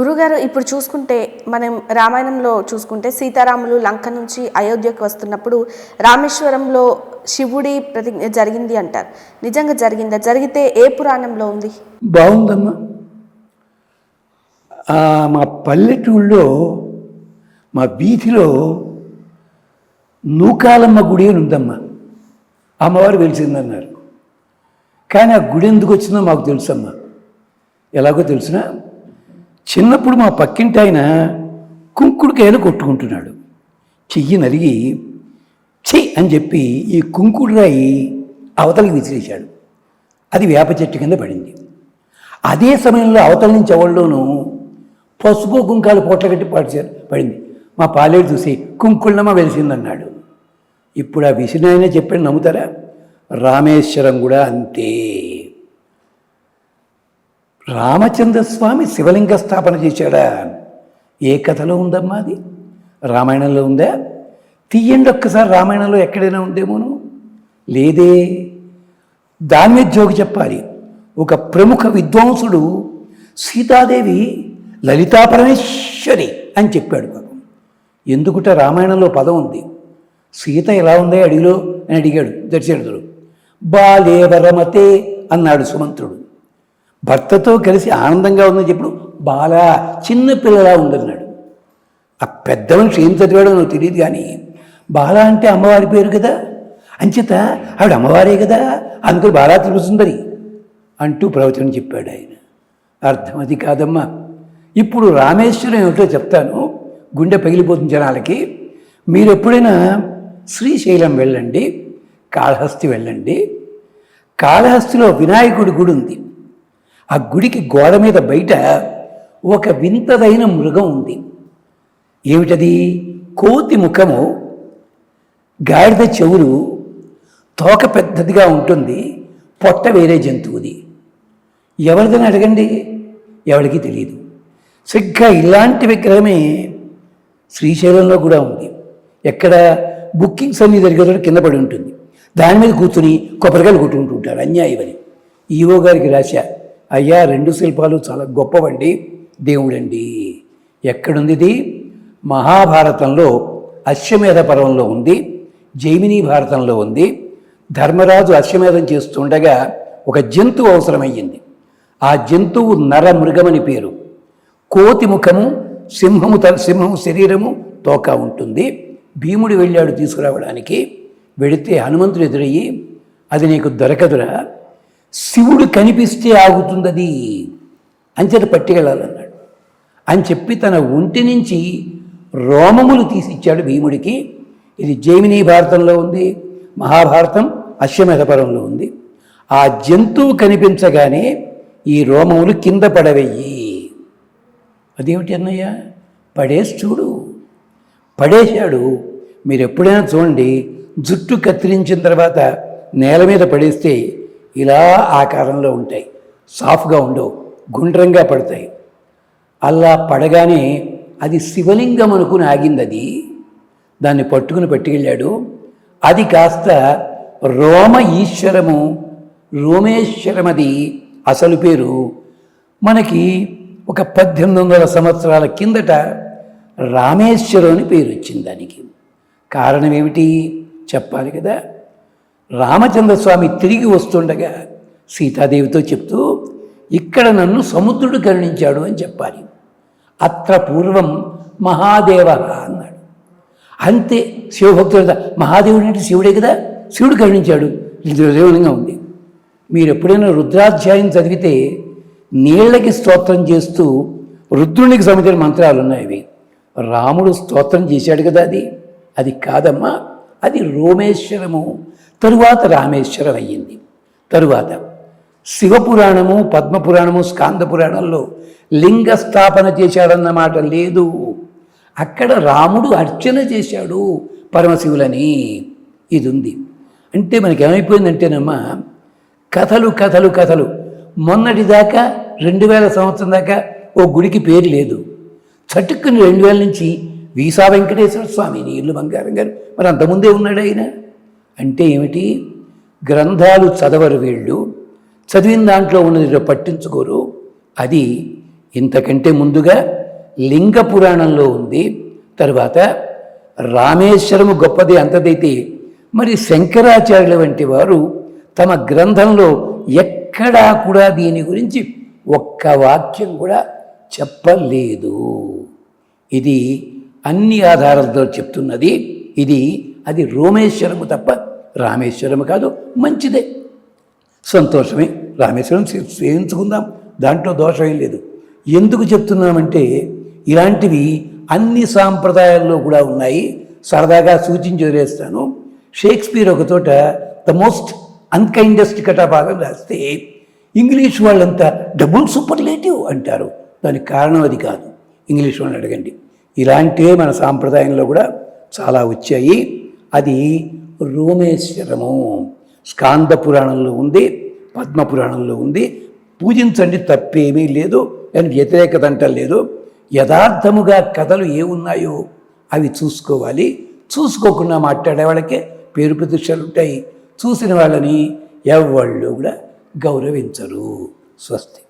గురుగారు ఇప్పుడు చూసుకుంటే మనం రామాయణంలో చూసుకుంటే సీతారాములు లంక నుంచి అయోధ్యకు వస్తున్నప్పుడు రామేశ్వరంలో శివుడి ప్రతిజ్ఞ జరిగింది అంటారు. నిజంగా జరిగిందా? జరిగితే ఏ పురాణంలో ఉంది? బాగుందమ్మా. మా పల్లెటూళ్ళలో మా వీధిలో నూకాలమ్మ గుడి అని ఉందమ్మా. అమ్మవారు వెలిసిందన్నారు. కానీ ఆ గుడి ఎందుకు వచ్చిందో మాకు తెలుసమ్మా. ఎలాగో తెలుసునా? చిన్నప్పుడు మా పక్కింటి ఆయన కుంకుడుకాయలు కొట్టుకుంటున్నాడు. చెయ్యి నలిగి చెయ్యి అని చెప్పి ఈ కుంకుడు రాయి అవతలకి విసిరేశాడు. అది వేప చెట్టు కింద పడింది. అదే సమయంలో అవతల నుంచి ఎవరిలోనూ పసుపు కుంకాలు పొట్ల కట్టి పాడిచారు పడింది. మా పాలేడు చూసి కుంకుళ్ళమ్మ వెలిసిందన్నాడు. ఇప్పుడు ఆ విసినాయనే చెప్పాడు నమ్ముతారా? రామేశ్వరం కూడా అంతే. రామచంద్రస్వామి శివలింగ స్థాపన చేశాడా? ఏ కథలో ఉందమ్మా అది? రామాయణంలో ఉందా? తీయండి ఒక్కసారి రామాయణంలో ఎక్కడైనా ఉందేమోను? లేదే. దాని మీద జోగి చెప్పాలి. ఒక ప్రముఖ విద్వాంసుడు సీతాదేవి లలితా పరమేశ్వరి అని చెప్పాడు పాపం. ఎందుకుట రామాయణంలో పదం ఉంది? సీత ఎలా ఉందే అడిగిలో అని అడిగాడు దర్శనుడు బాలేవరమతే అన్నాడు సుమంత్రుడు. భర్తతో కలిసి ఆనందంగా ఉందని చెప్పుడు బాలా చిన్న పిల్లలా ఉందన్నాడు ఆ పెద్ద మనిషి ఏం చదివాడో నాకు తెలియదు కానీ బాల అంటే అమ్మవారి పేరు కదా. అంచేత ఆవిడ అమ్మవారే కదా. అందుకని బాలా త్రిపుసుందరి అంటూ ప్రవచనం చెప్పాడు ఆయన. అర్థం అది కాదమ్మా. ఇప్పుడు రామేశ్వరం ఏమిటో చెప్తాను. గుండె పగిలిపోతుంది జనాలకి. మీరు ఎప్పుడైనా శ్రీశైలం వెళ్ళండి కాళహస్తి వెళ్ళండి. కాళహస్తిలో వినాయకుడి గుడి ఉంది ఆ గుడికి గోడ మీద బయట ఒక వింతదైన మృగం ఉంది. ఏమిటది? కోతి ముఖము. గాడిద చెవులు తోక పెద్దదిగా ఉంటుంది. పొట్ట వేరే జంతువుది. ఎవరిదని అడగండి? ఎవరికి తెలియదు సరిగ్గా ఇలాంటి విగ్రహమే శ్రీశైలంలో కూడా ఉంది. ఎక్కడ? బుకింగ్స్ అన్ని జరిగే కింద పడి ఉంటుంది. దాని మీద కూర్చుని కొబ్బరికాయలు కొట్టుకుంటూ ఉంటారు. అన్యాయం ఈవో గారికి రాశా. అయ్యా రెండు శిల్పాలు చాలా గొప్పవండి. దేవుడండి. ఎక్కడుంది ఇది మహాభారతంలో అశ్వమేధ పర్వంలో ఉంది. జైమిని భారతంలో ఉంది. ధర్మరాజు అశ్వమేధం చేస్తుండగా ఒక జంతువు అవసరమయ్యింది. ఆ జంతువు నర మృగమని పేరు. కోతి ముఖము సింహము త సింహము శరీరము తోక ఉంటుంది. భీముడు వెళ్ళాడు తీసుకురావడానికి. వెళితే హనుమంతుడు ఎదురయ్యి అది నీకు దొరకదురా. శివుడు కనిపిస్తే ఆగుతుందది అంచెట పట్టుకెళ్ళాలన్నాడు. అని చెప్పి తన ఒంటి నుంచి రోమములు తీసిచ్చాడు భీముడికి. ఇది జైమిని భారతంలో ఉంది మహాభారతం అశ్వమేధపరంలో ఉంది. ఆ జంతువు కనిపించగానే ఈ రోమములు కింద పడవెయ్యి అదేమిటి అన్నయ్య? పడేసి చూడు. పడేశాడు. మీరు ఎప్పుడైనా చూడండి జుట్టు కత్తిరించిన తర్వాత నేల మీద పడేస్తే ఇలా ఆకారంలో ఉంటాయి. సాఫ్గా ఉండవు. గుండ్రంగా పడతాయి. అలా పడగానే అది శివలింగం అనుకుని ఆగింది అది. దాన్ని పట్టుకుని పట్టుకెళ్ళాడు. అది కాస్త రోమ ఈశ్వరము రోమేశ్వరమది అసలు పేరు. మనకి ఒక పద్దెనిమిది వందల సంవత్సరాల కిందట రామేశ్వరం అని పేరు వచ్చింది దానికి. కారణం ఏమిటి? చెప్పాలి కదా. రామచంద్రస్వామి తిరిగి వస్తుండగా సీతాదేవితో చెప్తూ ఇక్కడ నన్ను సముద్రుడు కరుణించాడు అని చెప్పాలి. అత్ర పూర్వం మహాదేవ అన్నాడు. అంతే శివభక్తుడు మహాదేవుడు అంటే శివుడే కదా శివుడు కరుణించాడు ఇది ఉంది. మీరు ఎప్పుడైనా రుద్రాధ్యాయం చదివితే నీళ్ళకి స్తోత్రం చేస్తూ రుద్రునికి సంబంధించిన మంత్రాలు ఉన్నాయి అవి. రాముడు స్తోత్రం చేశాడు కదా అది. అది కాదమ్మా అది రోమేశ్వరము. తరువాత రామేశ్వరం అయ్యింది. తరువాత శివపురాణము పద్మపురాణము స్కాంద పురాణంలో లింగ స్థాపన చేశాడన్నమాట లేదు. అక్కడ రాముడు అర్చన చేశాడు పరమశివులని. ఇది ఉంది అంటే మనకి ఏమైపోయిందంటేనమ్మా కథలు కథలు కథలు. మొన్నటిదాకా రెండు వేల సంవత్సరం దాకా ఓ గుడికి పేరు లేదు. చటుక్కుని రెండు వేల నుంచి వీసా వెంకటేశ్వర స్వామి నీ ఇల్లు బంగారం గారు. మరి అంతకుముందే ఉన్నాడు ఆయన అంటే ఏమిటి? గ్రంథాలు చదవరు వీళ్ళు. చదివిన దాంట్లో ఉన్నది పట్టించుకోరు. అది ఇంతకంటే ముందుగా లింగ పురాణంలో ఉంది. తర్వాత రామేశ్వరము గొప్పది అంతదైతే మరి శంకరాచార్యుల వంటి వారు తమ గ్రంథంలో ఎక్కడా కూడా దీని గురించి ఒక్క వాక్యం కూడా చెప్పలేదు. ఇది అన్ని ఆధారాలతో చెప్తున్నది. ఇది అది రోమేశ్వరము తప్ప రామేశ్వరము కాదు మంచిదే. సంతోషమే. రామేశ్వరం సే- సేవించుకుందాం. దాంట్లో దోషం లేదు. ఎందుకు చెప్తున్నామంటే ఇలాంటివి అన్ని సాంప్రదాయాల్లో కూడా ఉన్నాయి. సరదాగా సూచించి వదిలేస్తాను. షేక్స్పియర్ ఒక చోట ద మోస్ట్ అన్కైండెస్ట్ కటాభాగం రాస్తే ఇంగ్లీష్ వాళ్ళంతా డబుల్ సూపర్లేటివ్ అంటారు. దానికి కారణం అది కాదు. ఇంగ్లీష్ వాళ్ళని అడగండి. ఇలాంటివే మన సాంప్రదాయంలో కూడా చాలా వచ్చాయి. అది రోమేశ్వరము. స్కాంద పురాణంలో ఉంది పద్మ పురాణంలో ఉంది. పూజించండి తప్పేమీ లేదు అని వ్యతిరేకత అంట లేదు. యథార్థముగా కథలు ఏ ఉన్నాయో అవి చూసుకోవాలి. చూసుకోకుండా మాట్లాడే వాళ్ళకే పేరు ప్రతిష్టలు ఉంటాయి. చూసిన వాళ్ళని ఎవళ్ళు కూడా గౌరవించరు. స్వస్తి.